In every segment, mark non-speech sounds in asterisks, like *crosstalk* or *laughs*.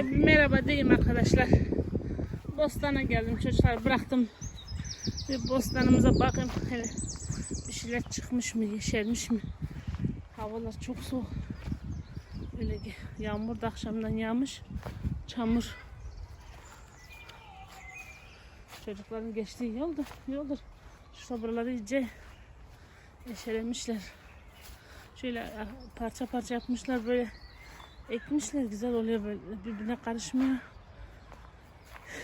Şöyle bir merhaba diyeyim arkadaşlar. Bostana geldim çocuklar bıraktım. Bir bostanımıza bakın hele bir şeyler çıkmış mı yeşermiş mi? Havalar çok soğuk. Öyle ki yağmur da akşamdan yağmış. Çamur. Çocukların geçtiği yolda yoldur. Şu sabırları iyice yeşeremişler. Şöyle ah, parça parça yapmışlar böyle ekmişler güzel oluyor böyle birbirine karışmıyor.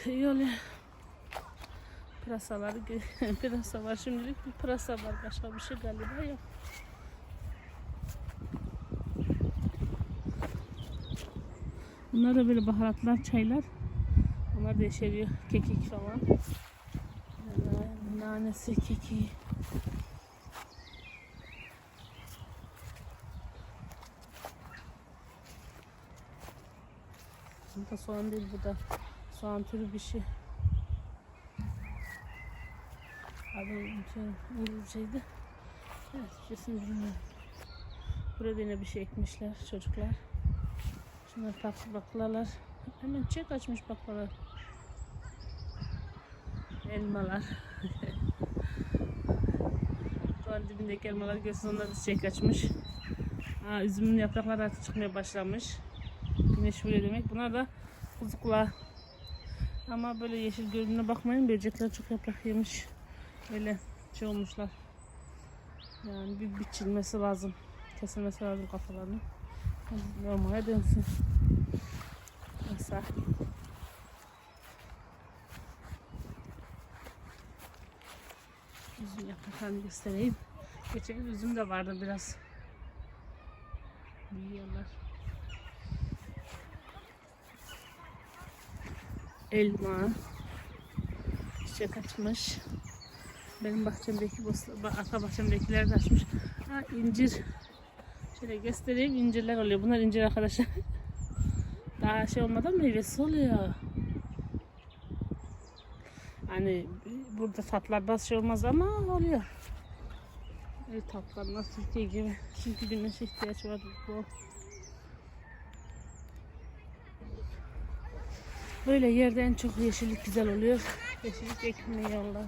İyi oluyor. Pırasaları *laughs* pırasa var şimdilik bir pırasa var başka bir şey galiba yok. Bunlar da böyle baharatlar, çaylar. Onlar da yeşeriyor. Kekik falan. Yani nanesi, keki. Bu da soğan değil bu da soğan türü bir şey. Adı İngilizceydi. Evet, kesin bilmiyorum. Burada yine bir şey ekmişler çocuklar. Şunlar tatlı baklalar. Hemen çiçek açmış baklalar. Elmalar. *laughs* Duvarın dibindeki elmalar görsün onlar da çiçek açmış. Aa, üzümün yaprakları artık çıkmaya başlamış. Güneş vuruyor demek. Bunlar da kuzuklar. Ama böyle yeşil görününe bakmayın. Böcekler çok yaprak yemiş. Öyle şey olmuşlar. Yani bir biçilmesi lazım. Kesilmesi lazım kafalarını. Normale dönsün. Mesela. Üzüm yapraklarını göstereyim. Geçen üzüm de vardı biraz. Büyüyorlar. Elma çiçek açmış. Benim bahçemdeki arka bahçemdekiler de açmış. Ha incir. Şöyle göstereyim incirler oluyor. Bunlar incir arkadaşlar. *laughs* Daha şey olmadan meyvesi oluyor. Hani burada tatlar şey olmaz ama oluyor. Evet tatlar nasıl Türkiye gibi. Çünkü güneş ihtiyaç var bol. Böyle yerde en çok yeşillik güzel oluyor. Yeşillik ekmiyorlar.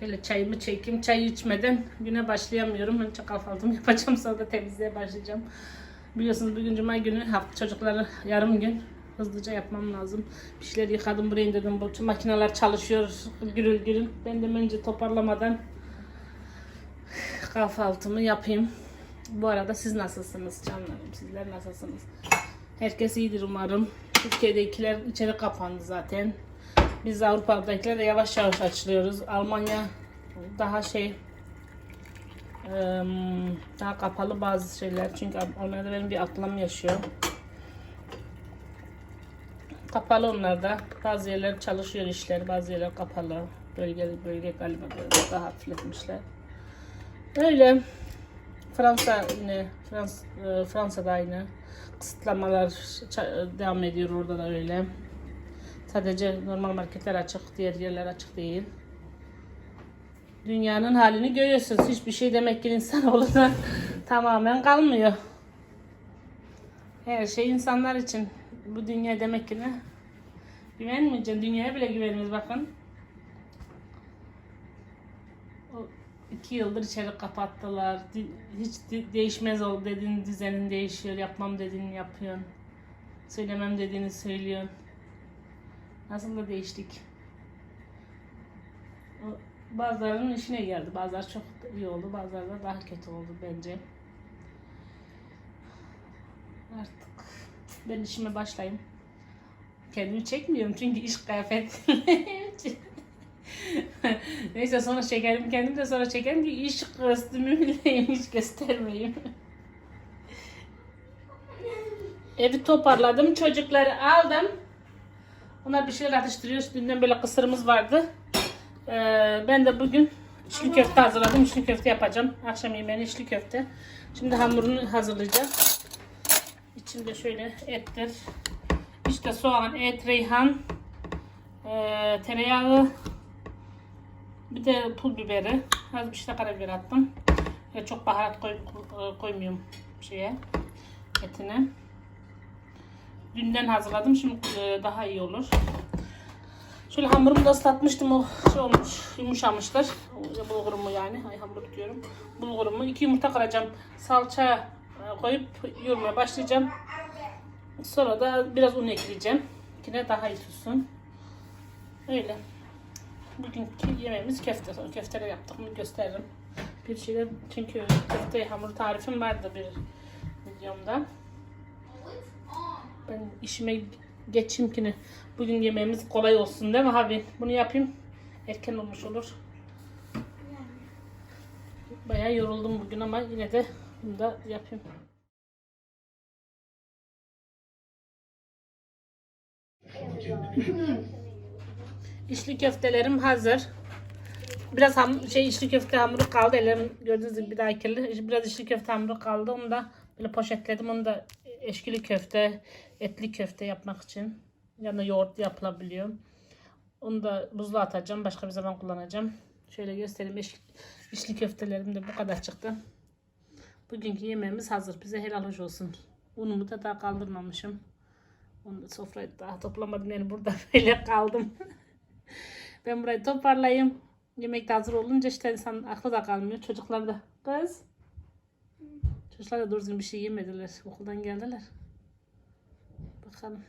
Şöyle çayımı çekeyim. Çay içmeden güne başlayamıyorum. Önce kahvaltımı *laughs* yapacağım sonra da temizliğe başlayacağım. Biliyorsunuz bugün cuma günü hafta çocukları yarım gün hızlıca yapmam lazım. Bir şeyler yıkadım buraya indirdim. Bu makineler çalışıyor gürül gürül. Ben de önce toparlamadan kahvaltımı yapayım. Bu arada siz nasılsınız canlarım? Sizler nasılsınız? Herkes iyidir umarım. Türkiye'dekiler içeri kapandı zaten. Biz Avrupa'dakiler de yavaş yavaş açılıyoruz. Almanya daha şey daha kapalı bazı şeyler. Çünkü Almanya'da benim bir ablam yaşıyor. Kapalı onlarda. Bazı yerler çalışıyor işler, bazı yerler kapalı. Bölge bölge galiba böyle daha hafifletmişler. Öyle. Fransa yine Frans, e, Fransa'da aynı. Kısıtlamalar devam ediyor orada da öyle. Sadece normal marketler açık, diğer yerler açık değil. Dünyanın halini görüyorsunuz. Hiçbir şey demek ki insanoğluna *laughs* tamamen kalmıyor. Her şey insanlar için. Bu dünya demek ki ne? Güvenmeyeceğim. Dünyaya bile güvenimiz bakın. O iki yıldır içeri kapattılar. Hiç de- değişmez ol dediğin düzenin değişiyor. Yapmam dediğini yapıyorsun. Söylemem dediğini söylüyorsun. Nasıl da değiştik. Bazılarının işine geldi. Bazıları çok iyi oldu. Bazıları da daha kötü oldu bence. Artık ben işime başlayayım. Kendimi çekmiyorum çünkü iş kıyafet. *laughs* Neyse sonra çekerim kendim de sonra çekerim ki iş kostümümleyim *laughs* hiç göstermeyeyim. Evi toparladım, çocukları aldım. Onlar bir şeyler atıştırıyor. Dünden böyle kısırımız vardı. Ee, ben de bugün içli köfte hazırladım. İçli köfte yapacağım. Akşam yemeğine içli köfte. Şimdi hamurunu hazırlayacağım. İçinde şöyle etler. İşte soğan, et, reyhan, Ee, tereyağı. Bir de pul biberi. Az bir şey karabiber attım. Ve çok baharat koy, koy- koymuyorum şeye etine. Dünden hazırladım. Şimdi e, daha iyi olur. Şöyle hamurumu da ıslatmıştım. O şey olmuş, yumuşamıştır. Bulgurumu yani. Ay hamur diyorum. Bulgurumu. iki yumurta kıracağım. Salça e, koyup yoğurmaya başlayacağım. Sonra da biraz un ekleyeceğim. Yine daha iyi tutsun. Öyle. Bugünkü yemeğimiz köfte. Sonra köfteler yaptık mı gösteririm. Bir şeyler çünkü köfte hamur tarifim vardı bir videomda. Ben işime geçeyim ki bugün yemeğimiz kolay olsun değil mi abi? Bunu yapayım. Erken olmuş olur. Bayağı yoruldum bugün ama yine de bunu da yapayım. İçli köftelerim hazır. Biraz ham şey içli köfte hamuru kaldı. Ellerim gördüğünüz gibi bir daha kirli. Biraz içli köfte hamuru kaldı. Onu da böyle poşetledim. Onu da eşkili köfte, etli köfte yapmak için. Yanına yoğurt yapılabiliyor. Onu da buzluğa atacağım. Başka bir zaman kullanacağım. Şöyle göstereyim. Eş, içli köftelerim de bu kadar çıktı. Bugünkü yemeğimiz hazır. Bize helal hoş olsun. Unumu da daha kaldırmamışım. Onu da sofrayı daha toplamadım. Yani burada *laughs* böyle kaldım. ben burayı toparlayayım. Yemek de hazır olunca işte insan aklı da kalmıyor. Çocuklar da kız. Çocuklar da doğru bir şey yemediler. Okuldan geldiler. Bakalım.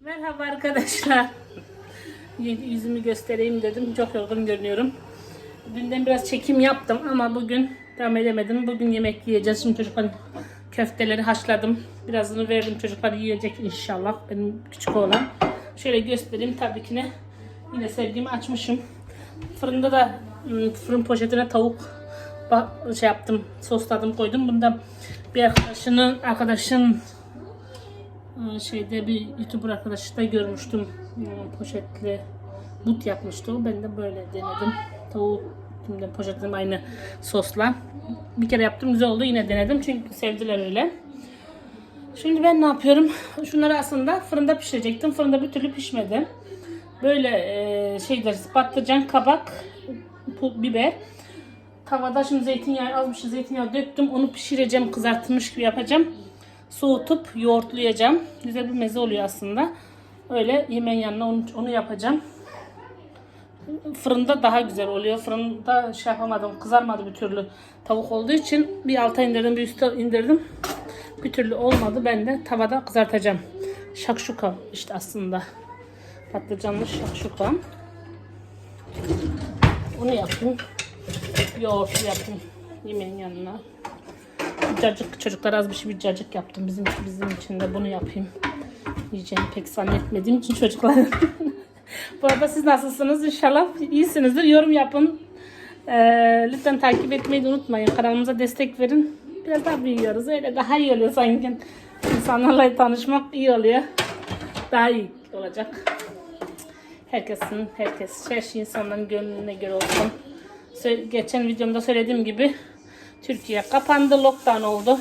Merhaba arkadaşlar. *laughs* Yüzümü göstereyim dedim. Çok yorgun görünüyorum. Dünden biraz çekim yaptım ama bugün devam edemedim. Bugün yemek yiyeceğiz. Şimdi çocukların köfteleri haşladım. Birazını verdim. Çocuklar yiyecek inşallah. Benim küçük oğlan. Şöyle göstereyim. Tabii ki ne yine sevdiğimi açmışım. Fırında da ım, fırın poşetine tavuk şey yaptım. Sosladım koydum. Bunda bir arkadaşının arkadaşın ıı, şeyde bir YouTuber arkadaşı da görmüştüm. Poşetli but yapmıştı o. Ben de böyle denedim. Tavuk şimdi poşetledim aynı sosla. Bir kere yaptım güzel oldu. Yine denedim çünkü sevdiler öyle. Şimdi ben ne yapıyorum? Şunları aslında fırında pişirecektim. Fırında bir türlü pişmedi. Böyle e, şeyler patlıcan, kabak, pul biber. Tavada şimdi zeytinyağı az bir şey zeytinyağı döktüm. Onu pişireceğim, kızartılmış gibi yapacağım. Soğutup yoğurtlayacağım. Güzel bir meze oluyor aslında. Öyle yemeğin yanına onu, onu yapacağım. Fırında daha güzel oluyor. Fırında şey yapamadım, kızarmadı bir türlü. Tavuk olduğu için bir alta indirdim, bir üstte indirdim. Bir türlü olmadı. Ben de tavada kızartacağım. Şakşuka işte aslında. Patlıcanlı şakşuka. Onu yapayım. Yoğurt yapayım yemeğin yanına. Cacık çocuklar az bir şey bir cacık yaptım. Bizim bizim için de bunu yapayım. Yiyeceğimi pek zannetmediğim için çocuklar. *laughs* Bu arada siz nasılsınız? İnşallah iyisinizdir. Yorum yapın. Ee, lütfen takip etmeyi de unutmayın. Kanalımıza destek verin. Biraz daha büyüyoruz. Öyle daha iyi oluyor sanki. İnsanlarla tanışmak iyi oluyor. Daha iyi olacak. Herkesin, herkes, her şey insanların gönlüne göre olsun. Geçen videomda söylediğim gibi Türkiye kapandı, lockdown oldu.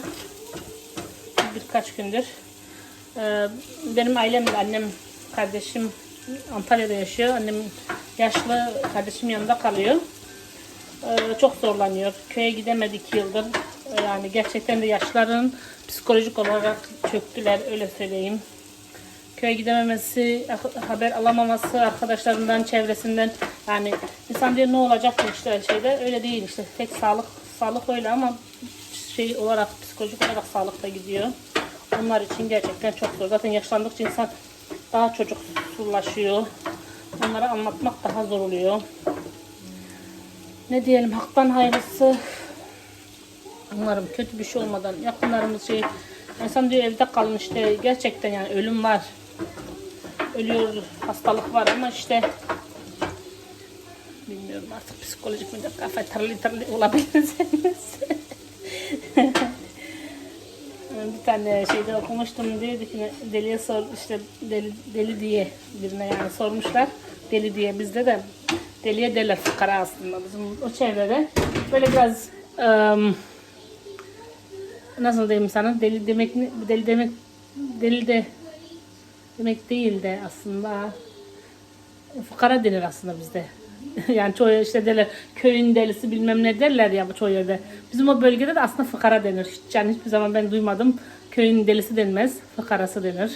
Birkaç gündür. Ee, benim ailem, de, annem, kardeşim Antalya'da yaşıyor. Annem yaşlı kardeşim yanında kalıyor. Ee, çok zorlanıyor. Köye gidemedi iki yıldır. Ee, Yani gerçekten de yaşların psikolojik olarak çöktüler öyle söyleyeyim. Köye gidememesi, ah- haber alamaması arkadaşlarından, çevresinden yani insan diyor ne olacak bu işte şeyde öyle değil işte tek sağlık sağlık öyle ama şey olarak psikolojik olarak sağlık da gidiyor. Onlar için gerçekten çok zor. Zaten yaşlandıkça insan daha çocuksullaşıyor. Onlara anlatmak daha zor oluyor. Ne diyelim haktan hayırlısı. Umarım kötü bir şey olmadan yakınlarımız şey insan diyor evde kalın işte gerçekten yani ölüm var. Ölüyor hastalık var ama işte bilmiyorum artık psikolojik midir kafa tırlı tırlı olabilirsiniz. *laughs* tane şeyde okumuştum. Diyordu ki deliye sor işte deli, deli diye birine yani sormuşlar. Deli diye bizde de deliye derler fukara aslında. Bizim o çevrede böyle biraz ım, nasıl diyeyim sana? Deli demek deli demek deli de demek değil de aslında fukara denir aslında bizde. *laughs* yani çoğu işte derler köyün delisi bilmem ne derler ya bu çoğu yerde. Bizim o bölgede de aslında fukara denir. Hiç, yani hiçbir zaman ben duymadım. Köyün delisi denmez. Fukarası denir.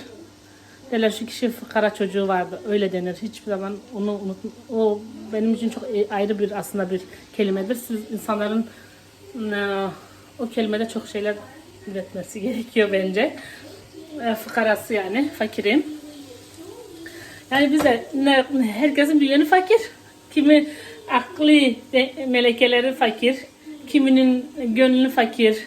Derler şu kişi fukara çocuğu vardı. Öyle denir. Hiçbir zaman onu unut. O benim için çok e- ayrı bir aslında bir kelimedir. Siz insanların e, o kelimede çok şeyler üretmesi *laughs* gerekiyor bence. E, Fukarası yani fakirim. Yani bize herkesin bir yönü fakir. Kimi aklı de- melekeleri fakir. Kiminin gönlü fakir.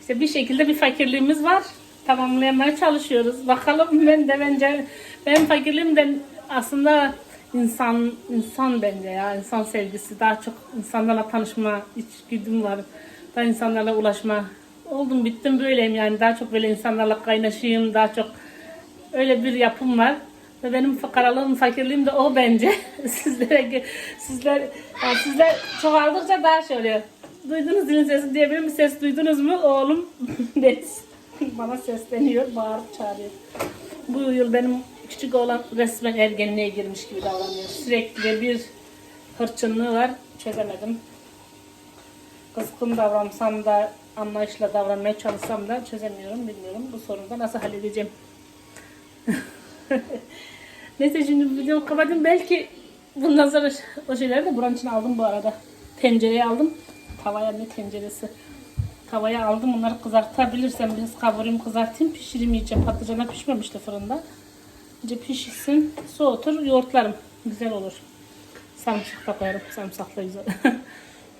İşte bir şekilde bir fakirliğimiz var. Tamamlamaya çalışıyoruz. Bakalım ben de bence benim fakirliğimden aslında insan insan bence ya insan sevgisi daha çok insanlarla tanışma içgüdüm var. Daha insanlarla ulaşma. Oldum bittim böyleyim yani daha çok böyle insanlarla kaynaşayım daha çok öyle bir yapım var. Ve benim fukaralığım, fakirliğim de o bence. *laughs* Sizlere, sizler, yani sizler çoğaldıkça daha şey oluyor. Duydunuz dilin sesi diye bir ses duydunuz mu? Oğlum *laughs* Des. *laughs* Bana sesleniyor, bağırıp çağırıyor. Bu yıl benim küçük oğlan resmen ergenliğe girmiş gibi davranıyor. Sürekli bir hırçınlığı var. Çözemedim. Kızgın davransam da anlayışla davranmaya çalışsam da çözemiyorum, bilmiyorum. Bu sorunu da nasıl halledeceğim? Neyse şimdi videomu kapatayım. Belki bundan sonra o şeyleri de buranın içine aldım bu arada. Tencereye aldım. Tavaya ne tenceresi. Tavaya aldım. Onları kızartabilirsem biraz kavurayım kızartayım. Pişireyim iyice. Patlıcana pişmemişti fırında. İyice pişirsin. Soğutur yoğurtlarım. Güzel olur. Sarımsak da koyarım. Sarımsakla güzel. *laughs*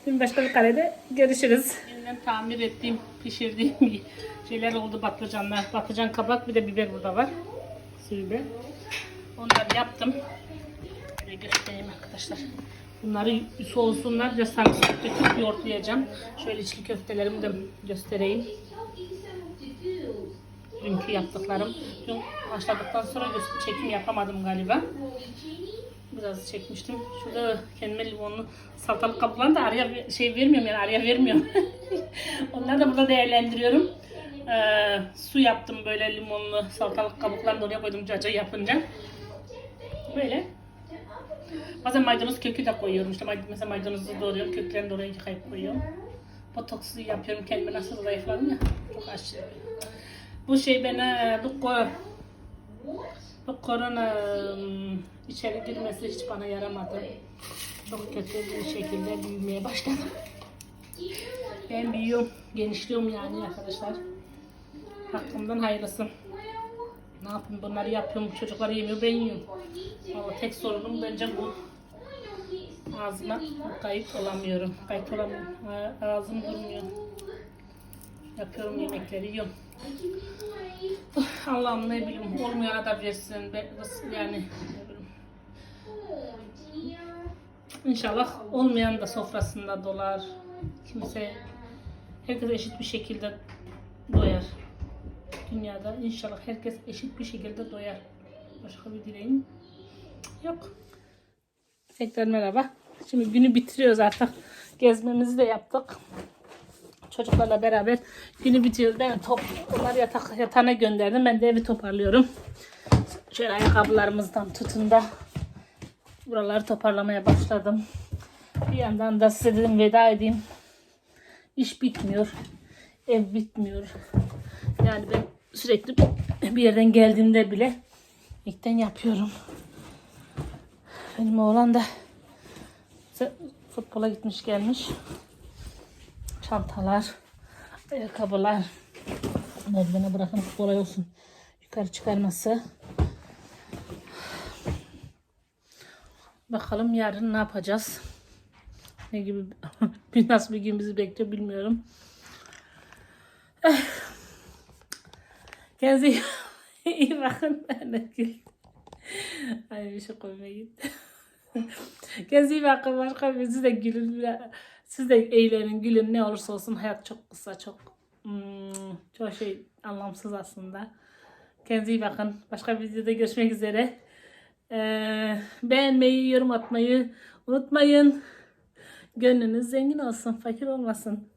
Şimdi başka bir karede görüşürüz. Yeniden tamir ettiğim, pişirdiğim şeyler oldu patlıcanlar. Patlıcan kabak bir de biber burada var. Sivri biber. Onları yaptım. Şöyle göstereyim arkadaşlar. Bunları soğusunlar. Biraz sarımsak döküp yoğurtlayacağım. Şöyle içli köftelerimi de göstereyim. Dünkü yaptıklarım. Dün başladıktan sonra çekim yapamadım galiba. Biraz çekmiştim. Şurada kendime limonlu salatalık kabuklarını da araya şey vermiyorum yani araya vermiyorum. *laughs* Onları da burada değerlendiriyorum. Ee, su yaptım böyle limonlu salatalık kabuklarını oraya koydum caca yapınca. Böyle. Bazen maydanoz kökü de koyuyorum. İşte mesela maydanozu doğruyorum, köklerini de oraya yıkayıp koyuyorum. Botoksu yapıyorum kendime nasıl zayıfladım ya. Çok aşırı. Bu şey bana bu, ko- bu korona içeri girmesi hiç bana yaramadı. Çok kötü bir şekilde büyümeye başladım. Ben büyüyorum, genişliyorum yani arkadaşlar. Hakkımdan hayırlısı. Ne yapayım bunları yapıyorum, çocuklar yemiyor, ben yiyorum. Ama tek sorunum bence bu. Ağzıma kayıt olamıyorum, kayıt olamıyorum. Ağzım durmuyor. Yapıyorum yemekleri, yiyorum. Allah'ım ne bileyim, olmayana da versin. Ben, yani. İnşallah olmayan da sofrasında dolar. Kimse, herkes eşit bir şekilde doyar. Dünyada inşallah herkes eşit bir şekilde doyar. Başka bir dileğim yok. Tekrar merhaba. Şimdi günü bitiriyoruz artık. Gezmemizi de yaptık. Çocuklarla beraber günü bitiriyoruz. Ben top, onları yatak, yatağına gönderdim. Ben de evi toparlıyorum. Şöyle ayakkabılarımızdan tutun da buraları toparlamaya başladım. Bir yandan da size dedim veda edeyim. İş bitmiyor. Ev bitmiyor. Yani ben sürekli bir yerden geldiğimde bile ilkten yapıyorum. Benim oğlan da futbola gitmiş gelmiş. Çantalar, ayakkabılar. Merdivene bırakın kolay olsun. Yukarı çıkarması. Bakalım yarın ne yapacağız? Ne gibi *laughs* bir nasıl bir gün bizi bekliyor bilmiyorum. Kendinize *laughs* iyi- bakın. Ben güldüm. Ay bir şey koymaya gitti. *laughs* Kendinize iyi bakın. Başka bir siz de gülün. Siz de eğlenin. Ne olursa olsun hayat çok kısa, çok hmm, çok şey anlamsız aslında. Kendinize iyi bakın. Başka bir videoda görüşmek üzere. Ee, beğenmeyi, yorum atmayı unutmayın. Gönlünüz zengin olsun, fakir olmasın.